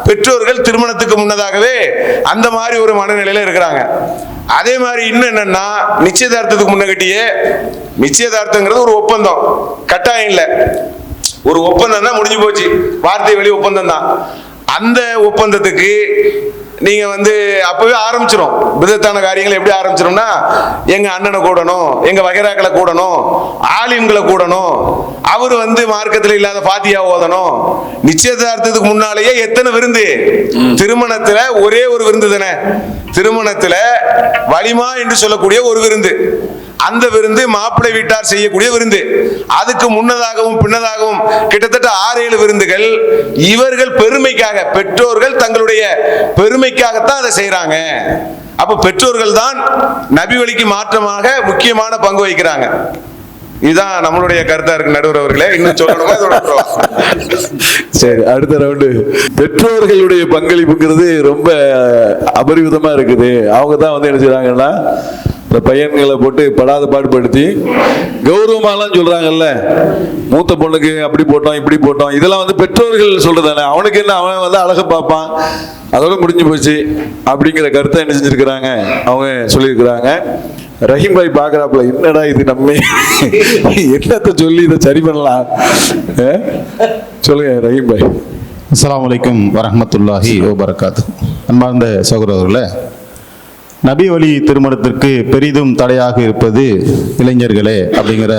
பெற்றோர்கள் திருமணத்துக்கு முன்னதாகவே அந்த மாதிரி ஒரு மனநிலையில இருக்கிறாங்க. அதே மாதிரி இன்னும் என்னன்னா நிச்சயதார்த்தத்துக்கு முன்னகட்டியே நிச்சயதார்த்தங்கிறது ஒரு ஒப்பந்தம். கட்டாயம் இல்லை. ஒரு ஒப்பந்தம் தான் முடிஞ்சு போச்சு. வார்த்தை வெளி ஒப்பந்தம் தான் அந்த ஒப்பந்தத்துக்கு நீங்க வந்து அப்பவே ஆரம்பிச்சிரும். விதத்தான காரியங்கள் எப்படி ஆரம்பிச்சிரும்னா எங்க அண்ணனை கூடணும் எங்க வகைராக்களை கூடணும் ஆலிம்களை கூடணும் அவர் வந்து மார்க்கத்தில் இல்லாத பாத்தியா ஓதணும். நிச்சயதார்த்தத்துக்கு முன்னாலேயே எத்தனை விருந்து? திருமணத்துல ஒரே ஒரு விருந்து தானே. திருமணத்துல வலிமா என்று சொல்லக்கூடிய ஒரு விருந்து. அந்த விருந்து மாப்பிள்ளை வீட்டார் செய்யக்கூடிய விருந்து. அதுக்கு முன்னதாகவும் பின்னதாகவும் கிட்டத்தட்ட ஆறு ஏழு விருந்துகள் இவர்கள் பெருமைக்காக பெற்றோர்கள் தங்களுடைய பெருமைக்காகத்தான் அதை செய்யறாங்க அப்ப பெற்றோர்கள் தான் நபி வழிக்கு மாற்றமாக முக்கியமான பங்கு வகிக்கிறாங்க. இதுதான் நம்மளுடைய கருத்தா இருக்கு நடுவர் அவர்களே. இன்னும் சொல்லணுமா? சரி அடுத்த ரவுண்டு பெற்றோர்களுடைய பங்களிப்புங்கிறது ரொம்ப அபரிவிதமா இருக்குது. அவங்க தான் வந்து என்ன செய்றாங்கன்னா இந்த பையன்களை போட்டு படாத பாடுபடுத்தி கௌரவமாலாம் சொல்றாங்கல்ல. மூத்த பொண்ணுக்கு அப்படி போட்டோம் இப்படி போட்டோம். இதெல்லாம் வந்து பெற்றோர்கள் சொல்றதானே. அவனுக்கு என்ன அவன் வந்து அழக பார்ப்பான். அதோட முடிஞ்சு போச்சு. அப்படிங்கிற கருத்தை என்ன செஞ்சிருக்கிறாங்க? அவங்க சொல்லியிருக்கிறாங்க. ரஹீம் பாய் பாக்குறாப்புல என்னடா இது நம்ம என்னத்தை சொல்லி இதை சரி பண்ணலாம். சொல்லுங்க ரஹீம் பாய். அஸ்ஸலாமு அலைக்கும் வரஹ்மத்துல்லாஹி வபரகாத்து அன்பார்ந்த சகோதரர்களே நபி வழி திருமணத்திற்கு பெரிதும் தடையாக இருப்பது இளைஞர்களே அப்படிங்கிற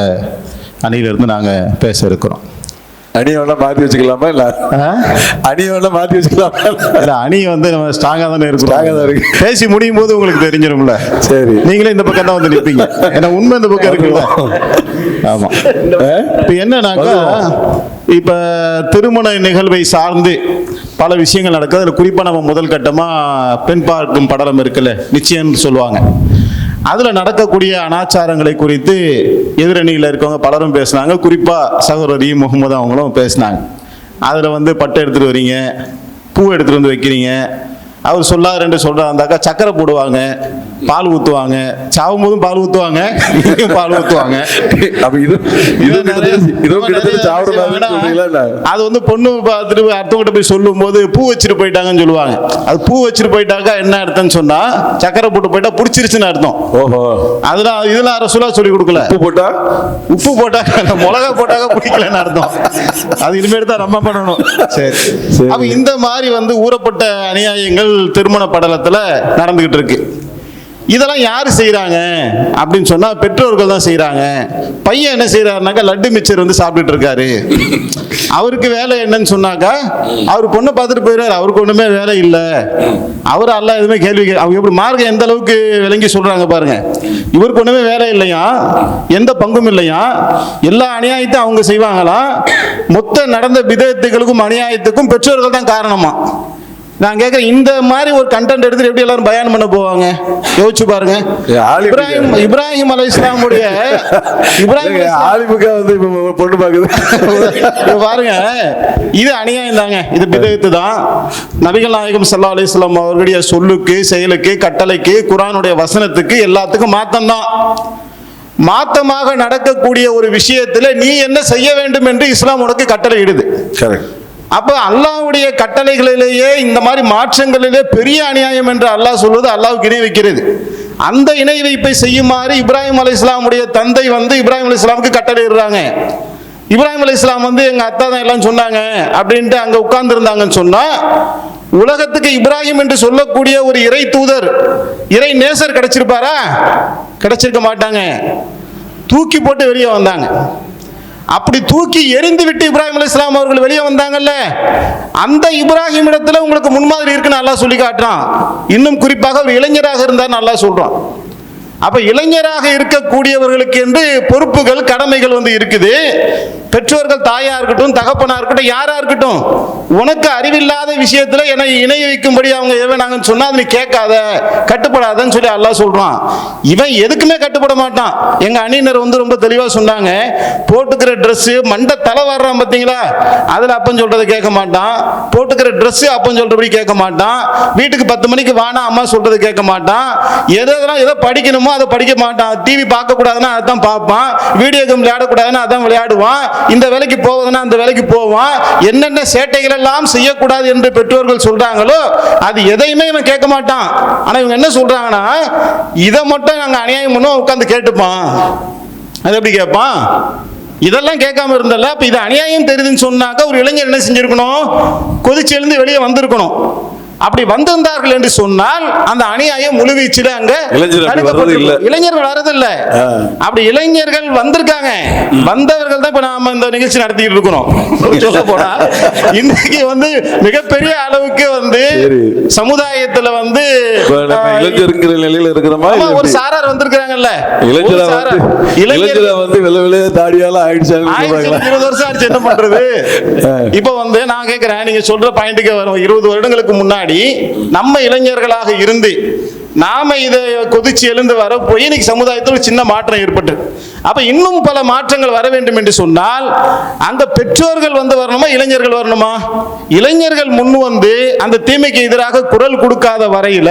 அணியிலிருந்து நாங்கள் பேச இருக்கிறோம். அணியை வேணா மாத்தி வச்சுக்கலாமா இல்ல? அணியை வேணா மாத்தி வச்சுக்கலாமா இல்ல, அணி வந்து நம்ம ஸ்ட்ராங்காக தானே Strong ஆ தான் இருக்கு. பேசி முடியும் போது உங்களுக்கு தெரிஞ்சிடும்ல சரி. நீங்களே இந்த பக்கம் தான் வந்து நிற்பீங்க ஏன்னா உண்மை இந்த பக்கம் இருக்குல்ல. ஆமா. இப்போ என்னன்னாக்கா இப்போ திருமண நிகழ்வை சார்ந்து பல விஷயங்கள் நடக்குது. அதில் குறிப்பாக நம்ம முதல் கட்டமாக பெண் பார்க்கும் படலம் இருக்குல்ல. நிச்சயம்னு சொல்லுவாங்க. அதில் நடக்கக்கூடிய அனாச்சாரங்களை குறித்து எதிரணியில் இருக்கவங்க பலரும் பேசுனாங்க. குறிப்பாக சகோதரி முகமது அவங்களும் பேசினாங்க. அதில் வந்து பட்டை எடுத்துகிட்டு வரீங்க பூ எடுத்துகிட்டு வந்து வைக்கிறீங்க. அவர் சொல்லாருன்னு சொல்கிறாருந்தாக்கா சக்கரை போடுவாங்க. பால் ஊற்றுவாங்க சாவும் போதும் பால் ஊற்றுவாங்க பால் ஊற்றுவாங்க? அது வந்து பொண்ணு பார்த்துட்டு அடுத்தவங்கிட்ட போய் சொல்லும்போது பூ வச்சுட்டு போயிட்டாங்கன்னு சொல்லுவாங்க. அது பூ வச்சுட்டு போயிட்டாக்கா என்ன அர்த்தம்னு சொன்னா சக்கரை போட்டு போயிட்டா பிடிச்சிருச்சுன்னு அர்த்தம். ஓஹோ. அதெல்லாம் இதெல்லாம் அரசுலா சொல்லி கொடுக்கல. உப்பு போட்டா? உப்பு போட்டா மிளகா போட்டாக்க பிடிக்கலன்னு அர்த்தம். அது இனிமேல் தான் நம்ம பண்ணணும். சரி. சரி. அப்ப இந்த மாதிரி வந்து ஊறப்பட்ட அநியாயங்கள் திருமண படலத்துல நடந்துகிட்டு இருக்கு. இதெல்லாம் யார் செய்கிறாங்க அப்படின்னு சொன்னால் பெற்றோர்கள் தான் செய்கிறாங்க பையன் என்ன செய்கிறாருனாக்கா லட்டு மிச்சர் வந்து சாப்பிட்டுட்டு இருக்காரு அவருக்கு வேலை என்னன்னு சொன்னாக்கா அவர் பொண்ணை பார்த்துட்டு போயிடுறாரு. அவருக்கு ஒன்றுமே வேலை இல்லை. அவர் எல்லாம் எதுவுமே கேள்வி அவங்க எப்படி மார்க்கம் எந்த அளவுக்கு விளங்கி சொல்கிறாங்க பாருங்க. இவருக்கு ஒன்றுமே வேலை இல்லையா? எந்த பங்கும் இல்லையா? எல்லா அநியாயத்தையும் அவங்க செய்வாங்களா? மொத்த நடந்த விதத்துகளுக்கும் அநியாயத்துக்கும் பெற்றோர்கள் தான் காரணமா. நான் கேட்குறேன் இந்த மாதிரி ஒரு கண்டென்ட் எடுத்துட்டு எப்படி எல்லாரும் பயான் பண்ண போவாங்க? யோசிச்சு பாருங்க. இப்ராஹிம் இப்ராஹிம் அலை இஸ்லாமுடைய [laughs] இப்ராஹிம் அலை இஸ்லாம் ஆலிமுக்கா வந்து இப்ப பொண்ணு இங்க பாருங்க. இது அநியாயம் தாங்க. இது பிதகத்து தான். நபிகள் நாயகம் ஸல்லல்லாஹு அலைஹி வஸல்லம் அவர்களுடைய சொல்லுக்கு செயலுக்கு கட்டளைக்கு குர்ஆனுடைய வசனத்துக்கு எல்லாத்துக்கும் மாத்தம் தான். மாத்தமாக நடக்கக்கூடிய ஒரு விஷயத்துல நீ என்ன செய்ய வேண்டும் என்று இஸ்லாம் உனக்கு கட்டளை இடுது கரெக்ட் அப்போ அல்லாஹ்வுடைய கட்டளைகளிலேயே இந்த மாதிரி மாற்றங்களிலே பெரிய அநியாயம் என்று அல்லாஹ் சொல்வது அல்லாவுக்கு இணை வைக்கிறது. அந்த இணை வைப்பை செய்யுமாறு இப்ராஹிம் அலி இஸ்லாமுடைய தந்தை வந்து இப்ராஹிம் அலி இஸ்லாமுக்கு கட்டளை இடுறாங்க இப்ராஹிம் அலி இஸ்லாம் வந்து எங்க அத்தா தான் எல்லாம் சொன்னாங்க அப்படின்ட்டு அங்க உட்கார்ந்து இருந்தாங்கன்னு சொன்னா உலகத்துக்கு இப்ராஹிம் என்று சொல்லக்கூடிய ஒரு இறை தூதர் இறை நேசர் கிடைச்சிருப்பாரா? கிடைச்சிருக்க மாட்டாங்க. தூக்கி போட்டு வெளியே வந்தாங்க. அப்படி தூக்கி எரிந்து விட்டு இப்ராஹிம் அலி இஸ்லாம் அவர்கள் வெளியே வந்தாங்கல்ல அந்த இப்ராஹிம் இடத்துல உங்களுக்கு முன்மாதிரி இருக்குன்னு நல்லா சொல்லி காட்டுறான். இன்னும் குறிப்பாக ஒரு இளைஞராக இருந்தார் நல்லா சொல்றான். அப்ப இளைஞராக இருக்கக்கூடியவர்களுக்கு என்று பொறுப்புகள் கடமைகள் வந்து இருக்குது. பெற்றோர்கள் தாயா இருக்கட்டும் தகப்பனா இருக்கட்டும் யாரா இருக்கட்டும் உனக்கு அறிவில்லாத விஷயத்துல என்னை இணைய வைக்கும்படி அவங்க எவனாங்கன்னு சொன்னா நீ கேட்காத கட்டுப்படாதன்னு சொல்லி அல்லாஹ் சொல்றான். இவன் எதுக்குமே கட்டுப்பட மாட்டான். எங்க அணியினர் வந்து ரொம்ப தெளிவா சொன்னாங்க போட்டுக்கிற ட்ரெஸ் மண்டை தலை வர்றான் பாத்தீங்களா அதுல அப்பன் சொல்றதை கேட்க மாட்டான். போட்டுக்கிற ட்ரெஸ் அப்பன் சொல்றபடி கேட்க மாட்டான். வீட்டுக்கு பத்து மணிக்கு வானா அம்மா சொல்றதை கேட்க மாட்டான். எது எதெல்லாம் எதை படிக்கணுமோ அதை படிக்க மாட்டான். டிவி பார்க்க கூடாதுன்னா அதான் பார்ப்பான். வீடியோ கேம் விளையாடக்கூடாதுன்னா அதான் விளையாடுவான். இந்த வேலைக்கு போவதுன்னா அந்த வேலைக்கு போவான். என்னென்ன சேட்டைகள் எல்லாம் செய்யக்கூடாது என்று பெற்றோர்கள் சொல்றாங்களோ அது எதையுமே இவன் கேட்க மாட்டான். ஆனா இவங்க என்ன சொல்றாங்கன்னா இதை மட்டும் நாங்க அநியாயம் பண்ணுவோம் உட்காந்து கேட்டுப்பான். அது எப்படி கேட்பான்? இதெல்லாம் கேட்காம இருந்தல அப்ப இது அநியாயம் தெரியுதுன்னு சொன்னாக்க ஒரு இளைஞர் என்ன செஞ்சிருக்கணும்? கொதிச்சு எழுந்து வெளியே வந்திருக்கணும். அப்படி வந்திருந்தார்கள் என்று சொன்னால் அந்த அநியாயம் முழுவீச்சில் அங்க. இளைஞர்கள் வர்றது இல்ல ஆ. அப்படி இளைஞர்கள் வந்திருக்காங்க வந்தவர்கள் தான் இப்ப நாம இந்த நிகழ்ச்சி நடத்திட்டு இருக்கிறோம் சொல்ல போனா இன்னைக்கு வந்து மிகப்பெரிய அளவுக்கு வந்து. சமுதாயத்துல வந்து இளைஞருங்கிற நிலையில இருக்கிறோமா ஆமா, இல்ல ஒரு? சாரார் வந்திருக்கிறாங்கல்ல இளைஞரா. வந்து வெள்ள வெள்ளைய தாடியால சொல்றாங்களா இருபது வருஷம் ஆச்சு என்ன பண்றது இப்ப வந்து நான் கேக்குறேன் நீங்க சொல்ற பாயிண்ட்டுக்கு வரும் இருபது வருடங்களுக்கு முன்னாடி நம்ம இளைஞர்களாக இருந்து நாம இதை கொதிச்சு எழுந்து வர போய் இன்னைக்கு சமுதாயத்தில் ஒரு சின்ன மாற்றம் ஏற்பட்டு. அப்ப இன்னும் பல மாற்றங்கள் வர வேண்டும் என்று சொன்னால் அங்க பெற்றோர்கள் வந்து வரணுமா இளைஞர்கள் வரணுமா? இளைஞர்கள் முன் வந்து அந்த தீமைக்கு எதிராக குரல் கொடுக்காத வரையில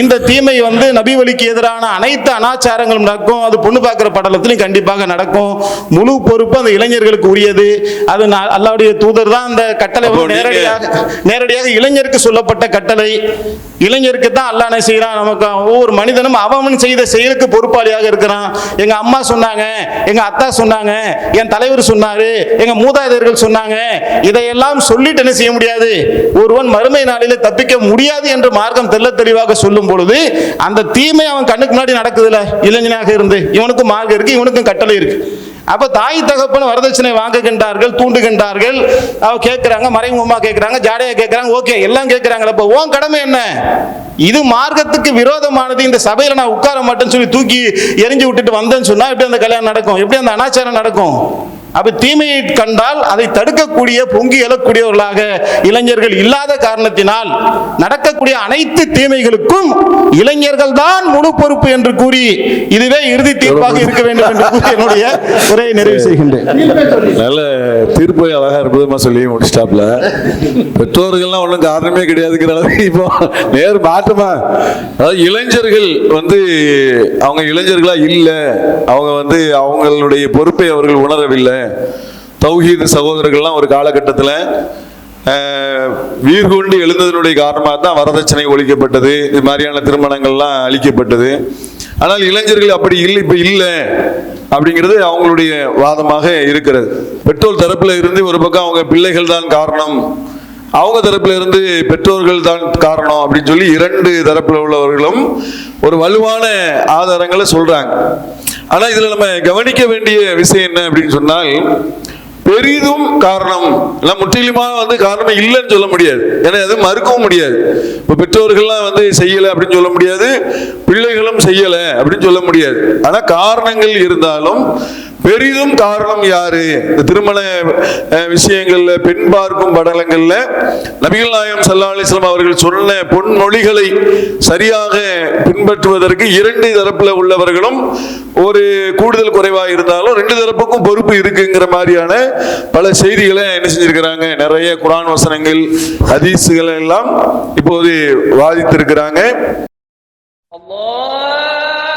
இந்த தீமை வந்து நபி வழிக்கு எதிரான அனைத்து அனாச்சாரங்களும் நடக்கும். அது பொண்ணு பார்க்கிற படலத்திலும் கண்டிப்பாக நடக்கும். முழு பொறுப்பு அந்த இளைஞர்களுக்கு உரியது. அது அல்லாஹ்வுடைய தூதர் தான் அந்த கட்டளை நேரடியாக நேரடியாக இளைஞருக்கு சொல்லப்பட்ட கட்டளை. இளைஞருக்கு தான் அல்லாஹ் செய்கிறான். நமக்கு ஒவ்வொரு மனிதனும் அவன் செய்த செயலுக்கு பொறுப்பாளியாக இருக்கிறான். எங்க அம்மா சொன்னாங்க எங்க அத்தா சொன்னாங்க என் தலைவர் சொன்னாரு எங்க மூதாதையர்கள் சொன்னாங்க. இதையெல்லாம் சொல்லிட்டு என்ன செய்ய முடியாது? ஒருவன் மறுமை நாளில் தப்பிக்க முடியாது என்று மார்க்கம் தெள்ள தெளிவாக சொல்லும் பொழுது அந்த தீமை அவன் கண்ணுக்கு முன்னாடி நடக்குதுல? இளைஞனாக இருந்து. இவனுக்கும் மார்க்கம் இருக்கு இவனுக்கும் கட்டளை இருக்கு. அப்ப தாய் தகப்பன் வரதட்சணை வாங்குகின்றார்கள் தூண்டுகின்றார்கள். அவ கேட்கிறாங்க மறைமுகமா கேட்கிறாங்க ஜாடையா கேட்கிறாங்க ஓகே எல்லாம் கேட்கிறாங்க அப்ப உன் கடமை என்ன? இது மார்க்கத்துக்கு விரோதமானது இந்த சபையில நான் உட்கார மாட்டேன்னு சொல்லி தூக்கி எரிஞ்சு விட்டுட்டு வந்தேன்னு சொன்னா எப்படி அந்த கல்யாணம் நடக்கும்? எப்படி அந்த அனாச்சாரம் நடக்கும்? அப்ப தீமையை கண்டால் அதை தடுக்கக்கூடிய பொங்கி எழக்கூடியவர்களாக இளைஞர்கள் இல்லாத காரணத்தினால் நடக்கக்கூடிய அனைத்து தீமைகளுக்கும் இளைஞர்கள் தான் முழு பொறுப்பு என்று கூறி இதுவே இறுதி தீர்ப்பாக இருக்க வேண்டும் என்று கூறி என்னுடைய உரையை நிறைவு செய்கின்றேன். நல்ல தீர்ப்பு அழகா அற்புதமா சொல்லி முடிச்சிட்டாப்ல. பெற்றோர்கள்லாம் ஒன்றும் காரணமே கிடையாதுங்கிற அளவுக்கு இப்போ நேர் மாற்றமா? அதாவது இளைஞர்கள் வந்து அவங்க இளைஞர்களா இல்லை அவங்க வந்து அவங்களுடைய பொறுப்பை அவர்கள் உணரவில்லை. தௌஹீது சகோதரர்கள்லாம் ஒரு காலகட்டத்தில் வீர்கொண்டு எழுந்ததனுடைய காரணமாக தான் வரதட்சணை ஒழிக்கப்பட்டது இது மாதிரியான திருமணங்கள்லாம் அழிக்கப்பட்டது ஆனால் இளைஞர்கள் அப்படி இல்லை இப்போ இல்லை அப்படிங்கிறது அவங்களுடைய வாதமாக இருக்கிறது. பெற்றோர் தரப்பில் இருந்து ஒரு பக்கம் அவங்க பிள்ளைகள் தான் காரணம் அவங்க தரப்புல இருந்து பெற்றோர்கள் தான் காரணம் அப்படின்னு சொல்லி இரண்டு தரப்புல உள்ளவர்களும் ஒரு வலுவான ஆதாரங்களை சொல்றாங்க. ஆனா இதுல நம்ம கவனிக்க வேண்டிய விஷயம் என்ன அப்படின்னு சொன்னால் பெரிதும் காரணம் இல்லை முற்றிலுமாக வந்து காரணம் இல்லைன்னு சொல்ல முடியாது. ஏன்னா அது மறுக்கவும் முடியாது. இப்போ பெற்றோர்கள்லாம் வந்து செய்யலை அப்படின்னு சொல்ல முடியாது பிள்ளைகளும் செய்யலை அப்படின்னு சொல்ல முடியாது. ஆனால் காரணங்கள் இருந்தாலும் பெரிதும் காரணம் யாரு? இந்த திருமண விஷயங்கள்ல பெண் பார்க்கும் படலங்கள்ல நபிகள் நாயம் சல்லா அலிஸ்லாம் அவர்கள் சொன்ன பொன்மொழிகளை சரியாக பின்பற்றுவதற்கு இரண்டு தரப்புல உள்ளவர்களும் ஒரு கூடுதல் குறைவாக இருந்தாலும் ரெண்டு தரப்புக்கும் பொறுப்பு இருக்குங்கிற மாதிரியான பல செய்திகளை என்ன செஞ்சிருக்கிறாங்க? நிறைய குரான் வசனங்கள் ஹதீஸுகளை எல்லாம் இப்போது வாதித்திருக்கிறாங்க. Allah